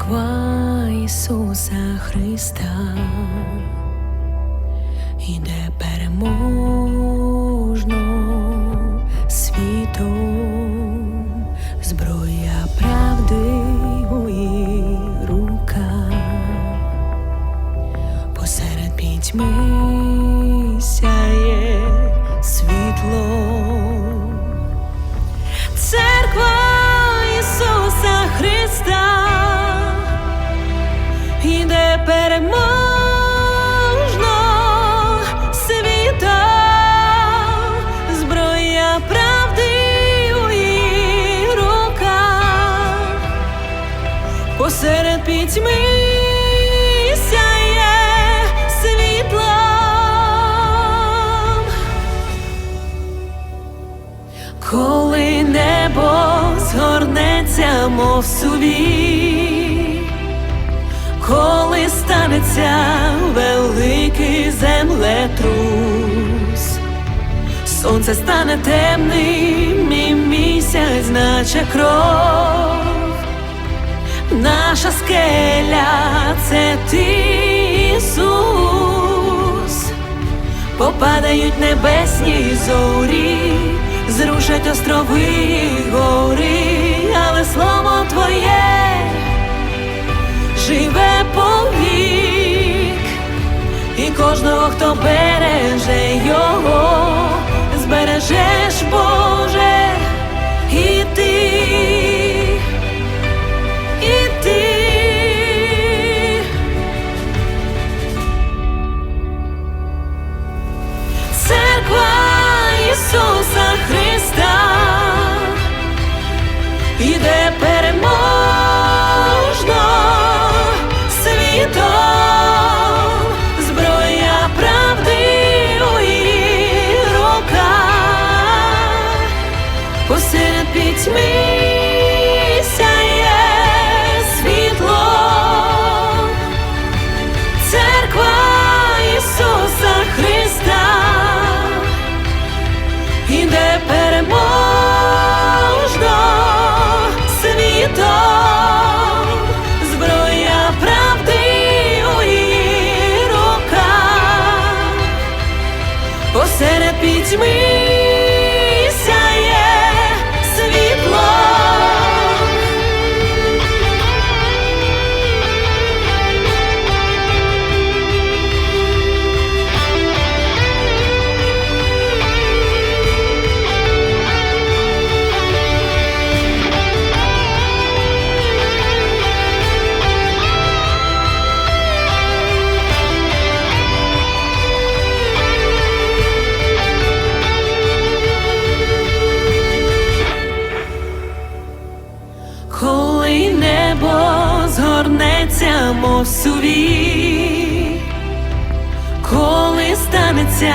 Церква Ісуса Христа. Іде переможно пітьми сяє світлом. Коли небо згорнеться, мов сувій, коли станеться великий землетрус, сонце стане темним, і місяць, наче кров, наша скеля це ти, Ісус. Попадають небесні зорі, зрушать острови і гори, але слово твоє живе повік, і кожного, хто береже його, збережеш, Боже, і ти, посеред пітьми мов сувій, коли станеться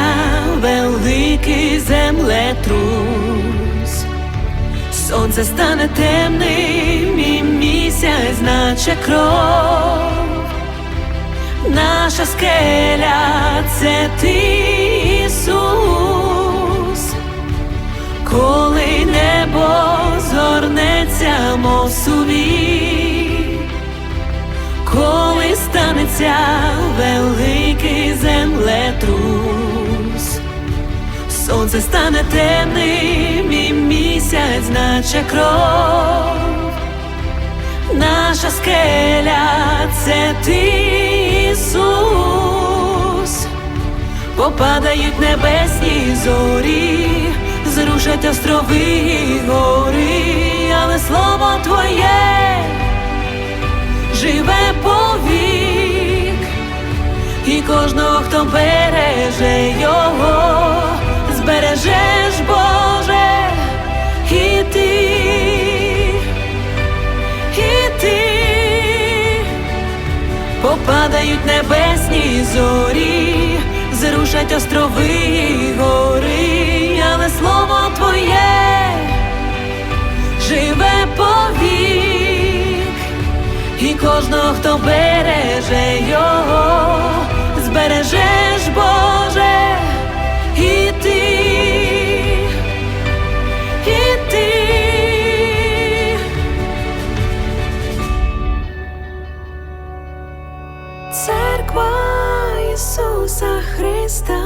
великий землетрус, сонце стане темним і місяць, наче кров, наша скеля це ти, Ісус. Коли небо згорнеться, мов коли станеться великий землетрус, сонце стане темним і місяць, наче кров, наша скеля це ти, Ісус. Попадають небесні зорі, зрушать острови і гори, але слово твоє живе повік, і кожного, хто береже його, збережеш, Боже, і ти, і ти. Попадають небесні зорі, зрушать острови і гори, але слово твоє живе повік, і кожного, хто береже його, Bereges, Boże ti e ti. Ty. Cerkwa Jezusa Chrysta,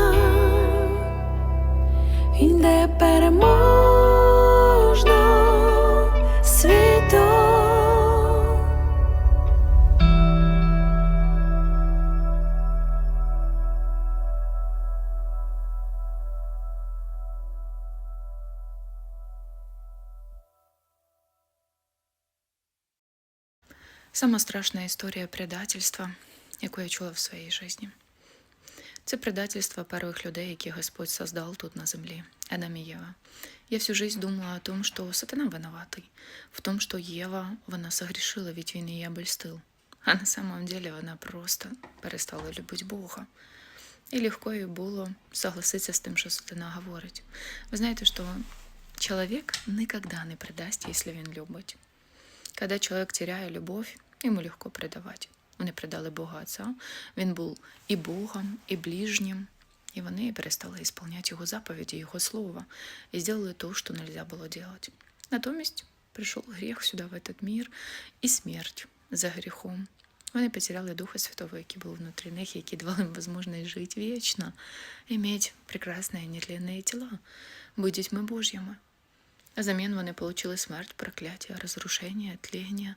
inde per. Сама страшна історія предательства, яку я чула в своїй житті. Це предательство первых людей, які Господь создал тут на землі, Адам і Єва. Я всю жизнь думала о том, що сатана винуватий, в том, що Єва, вона согрішила, ведь він її обольстив. А на самом деле вона просто перестала любити Бога. І легко їй було согласитися з тим, що сатана говорить. Ви знаєте, що чоловік ніколи не предасть, якщо він любить. Когда человек теряє любов, йому легко предавати. Вони предали Бога Отця, він був і Богом, і ближнім, і вони перестали ісполняти його заповіді, його слова, і зробили то, що нельзя було делать. Натомість прийшов гріх сюди, в этот мир, і смерть за гріхом. Вони потеряли Духа Святого, який був внутрі них, який давав їм можливість жити вічно, иметь прекрасні нетленні тіла, бути дітьми Божьими. Взамен вони получили смерть, прокляття, розрушення, тління,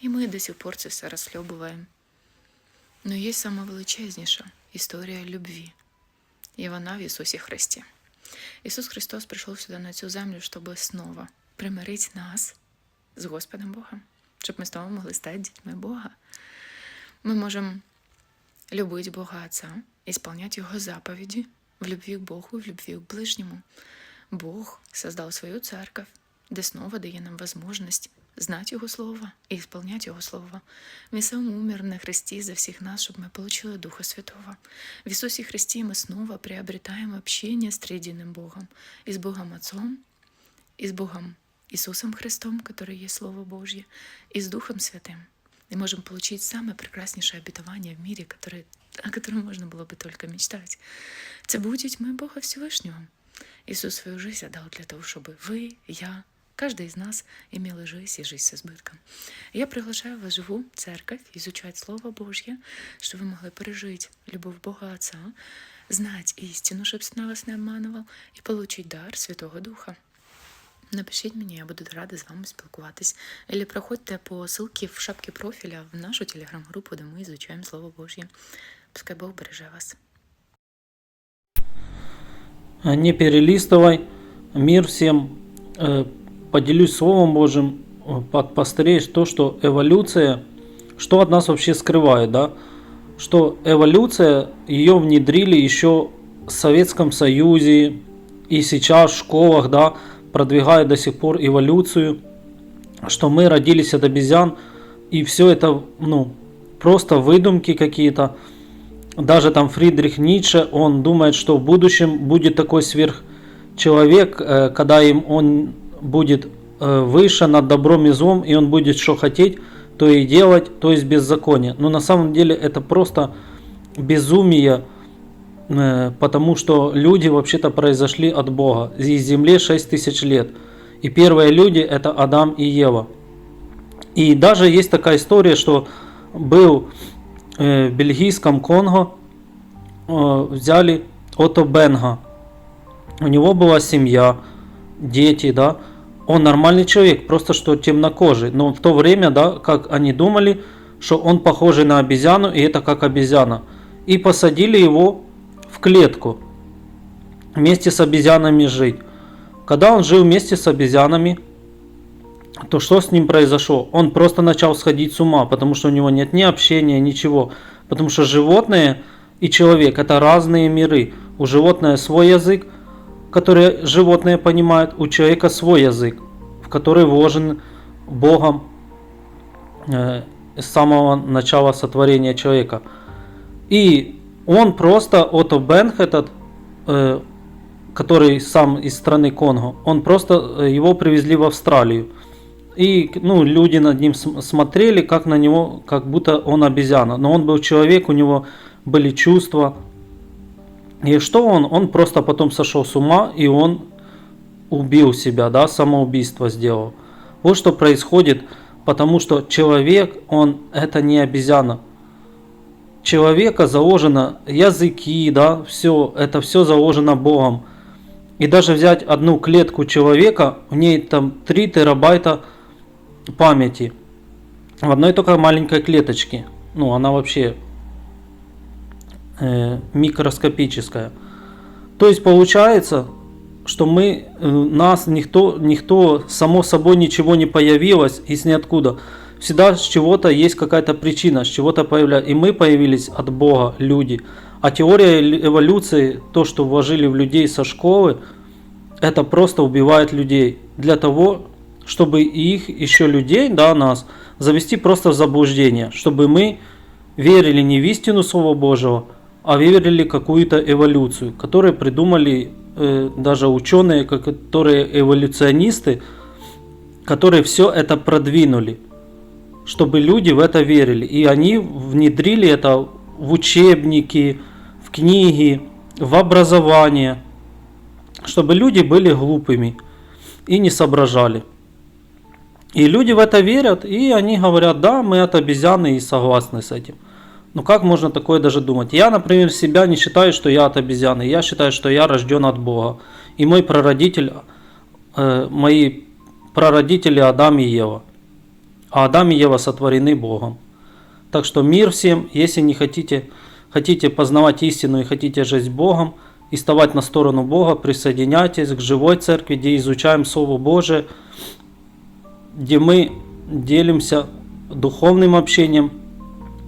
і ми до сих пор це все розхльобуємо. Но є величезніша історія любві, і вона в Ісусі Христі. Ісус Христос прийшов сюди на цю землю, щоб знову примирити нас з Господом Богом, щоб ми знову могли стати дітьми Бога. Ми можемо любити Бога Отця, ісполняти Його заповіді в любві к Богу, в любві к ближньому. Бог создал свою церковь, де снова дає нам возможность знать Его Слово и исполнять Его Слово. Він сам умер на Христі за всіх нас, щоб ми получили Духа Святого. В Ісусі Христі ми снова приобретаем общение с триединым Богом, и с Богом Отцом, и с Богом Иисусом Христом, который есть Слово Божье, и с Духом Святым. И можем получить самое прекраснейшее обетование в мире, которое, о котором можно было бы только мечтать. Це будуть дітьми Бога Всевишнього. Ісус свою жизнь отдал для того, чтобы вы, я, каждый из нас имели жизнь и жизнь с избытком. Я приглашаю вас в живу церковь, изучать Слово Божье, чтобы вы могли пережить любовь Бога Отца, знать истину, чтобы Сатана вас не обманывал, и получить дар Святого Духа. Напишіть мені, я буду рада з вами спілкуватись. Або проходьте по ссылке в шапці профіля в нашу телеграм-групу, де ми изучаємо Слово Божье. Пускай Бог береже вас. Не перелистывай. Мир всем. Э, Поделюсь Словом Божьим, э, под постареешь то, что эволюция, что от нас вообще скрывает, да? Что эволюция, ее внедрили еще в Советском Союзе и сейчас в школах, да, продвигают до сих пор эволюцию, что мы родились от обезьян, и все это, ну, просто выдумки какие-то даже там Фридрих Ницше, он думает, что в будущем будет такой сверхчеловек, э, когда им он будет э, выше над добром и злом, и он будет что хотеть, то и делать, то есть беззаконие. Но на самом деле это просто безумие, э, потому что люди вообще-то произошли от Бога. Из земли 6 тысяч лет. И первые люди это Адам и Ева. И даже есть такая история, что был бельгийском Конго взяли Ото Бенга. У него была семья, дети, да. Он нормальный человек, просто что темнокожий. Но в то время, да, как они думали, что он похожий на обезьяну, и это как обезьяна. И посадили его в клетку вместе с обезьянами жить. Когда он жил вместе с обезьянами, то что с ним произошло? Он просто начал сходить с ума, потому что у него нет ни общения, ничего. Потому что животные и человек это разные миры. У животного свой язык, который животные понимают, у человека свой язык, в который вложен Богом э, с самого начала сотворения человека. И он просто, Ото Бенх этот, э, который сам из страны Конго, он просто э, его привезли в Австралию. И ну, люди над ним см- смотрели, как на него, как будто он обезьяна. Но он был человек, у него были чувства. И что он? Он просто потом сошел с ума, и он убил себя, да, самоубийство сделал. Вот что происходит, потому что человек, он это не обезьяна. Человека заложено языки, да, все, это все заложено Богом. И даже взять одну клетку человека, в ней там 3 терабайта памяти. В одной только маленькой клеточке. Ну, она вообще э, микроскопическая. То есть получается, что мы, э, нас никто, никто, само собой ничего не появилось из ниоткуда. Всегда с чего-то есть какая-то причина, с чего-то появляется. И мы появились от Бога, люди. А теория эволюции, то, что вложили в людей со школы, это просто убивает людей. Для того, чтобы их, еще людей, да, нас, завести просто в заблуждение. Чтобы мы верили не в истину Слова Божьего, а верили какую-то эволюцию, которую придумали э, даже ученые, которые эволюционисты, которые все это продвинули, чтобы люди в это верили. И они внедрили это в учебники, в книги, в образование, чтобы люди были глупыми и не соображали. И люди в это верят, и они говорят, да, мы от обезьяны и согласны с этим. Ну как можно такое даже думать? Я, например, себя не считаю, что я от обезьяны. Я считаю, что я рожден от Бога. И мой прародитель, э, мои прародители Адам и Ева. А Адам и Ева сотворены Богом. Так что мир всем, если не хотите, хотите познавать истину и хотите жить Богом, и вставать на сторону Бога, присоединяйтесь к живой церкви, где изучаем Слово Божие, где мы делимся духовным общением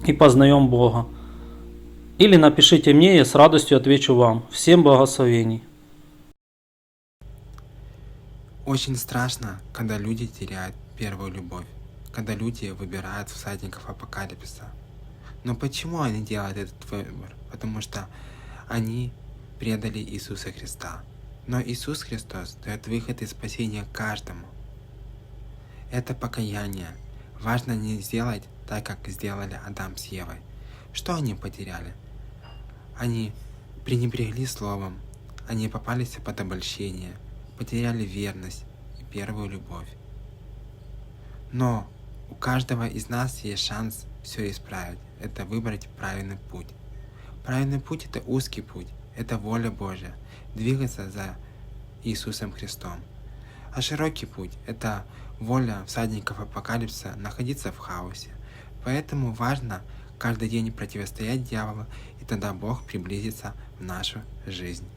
и познаем Бога. Или напишите мне, я с радостью отвечу вам. Всем благословений. Очень страшно, когда люди теряют первую любовь, когда люди выбирают всадников апокалипсиса. Но почему они делают этот выбор? Потому что они предали Иисуса Христа. Но Иисус Христос дает выход и спасение каждому. Это покаяние. Важно не сделать так, как сделали Адам с Евой. Что они потеряли? Они пренебрегли словом, они попались под обольщение, потеряли верность и первую любовь. Но у каждого из нас есть шанс все исправить. Это выбрать правильный путь. Правильный путь это узкий путь, это воля Божья, двигаться за Иисусом Христом. А широкий путь – это воля всадников апокалипсиса находиться в хаосе. Поэтому важно каждый день противостоять дьяволу, и тогда Бог приблизится в нашу жизнь.